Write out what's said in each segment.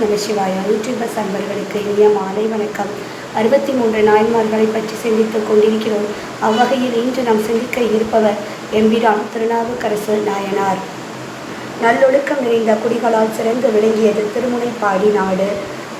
நம யூடியூபர்ஸ் அன்பர்களுக்கு இனிய மாலை வணக்கம். அறுபத்தி மூன்று நாயன்மார்களை பற்றி சிந்தித்துக் கொண்டிருக்கிறோம். அவ்வகையில் இன்று நாம் சிந்திக்க இருப்பவர் எம்பிரான் திருநாவுக்கரசு நாயனார். நல்லொழுக்கம் நிறைந்த குடிகளால் சிறந்து விளங்கியது திருமுனைப்பாடி நாடு.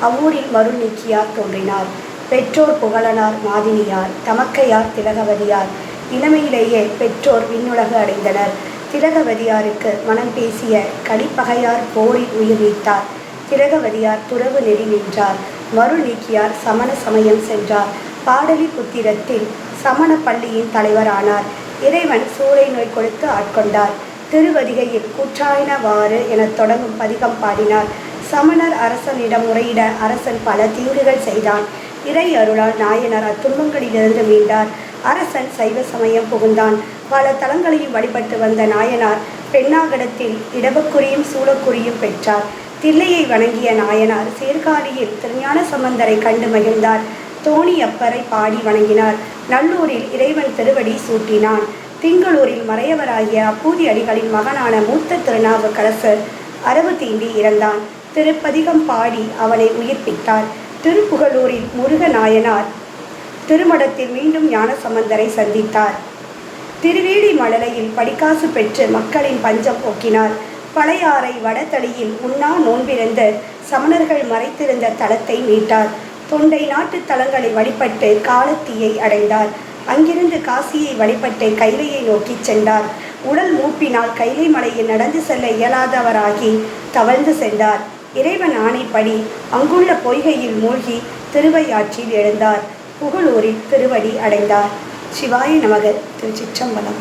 அவ்வூரில் மருள் நீக்கியார் தோன்றினார். பெற்றோர் புகழனார் மாதினியார் தமக்கையார் திலகவதியார். இளமையிலேயே பெற்றோர் விண்ணுலகு அடைந்தனர். திலகவதியாருக்கு மனம் பேசிய கலிப்பகையார் போரில் உயிர் நீத்தார். திலகவதியார் துறவு நெறி நின்றார். மருநீக்கியார் சமண சமயம் சென்றார். பாடலி புத்திரத்தில் சமண பள்ளியின் தலைவரானார். இறைவன் சூளை நோய் கொடுத்து ஆட்கொண்டார். திருவதிகையில் கூற்றாயினவாறு என தொடங்கும் பதிகம் பாடினார். சமணர் அரசனிடம் முறையிட அரசன் பல தீங்குகள் செய்தான். இறை அருளால் நாயனர் அத்துன்பங்களிலிருந்து மீண்டார். அரசன் சைவ சமயம் புகுந்தான். பல தலங்களையும் வழிபட்டு வந்த நாயனார் பெண்ணாகடத்தில் இடபக்குறியும் சூளக்குறியும் பெற்றார். தில்லையை வணங்கிய நாயனார் சீர்காழியில் திருஞான சம்பந்தரை கண்டு மகிழ்ந்தார். தோணி அப்பரை பாடி வணங்கினார். நல்லூரில் இறைவன் திருவடி சூட்டினான். திங்களூரில் மறையவராகிய அப்பூதி அடிகளின் மகனான மூத்த திருநாவுக்கரசர் அரவு தீண்டி இறந்தான். திருப்பதிகம் பாடி அவனை உயிர்ப்பித்தார். திருப்புகலூரில் முருக நாயனார் திருமடத்தில் மீண்டும் ஞானசம்பந்தரை சந்தித்தார். திருவேடி மழலையில் படிக்காசு பெற்று மக்களின் பஞ்சம் போக்கினார். பழையாறை வடதளியில் உண்ணா நோன்பிருந்த சமணர்கள் மறைத்திருந்த தலத்தை மீட்டார். தொண்டை நாட்டு தலங்களை வழிபட்டு காலத்தீயை அடைந்தார். அங்கிருந்து காசியை வழிபட்டு கைலையை நோக்கி சென்றார். உடல் மூப்பினால் கைலை மலையில் நடந்து செல்ல இயலாதவராகி தவழ்ந்து சென்றார். இறைவன் ஆணைப்படி அங்குள்ள பொய்கையில் மூழ்கி திருவையாற்றில் எழுந்தார். புகழூரில் திருவடி அடைந்தார். சிவாய நமக. திருச்சிற்றம்பலம்.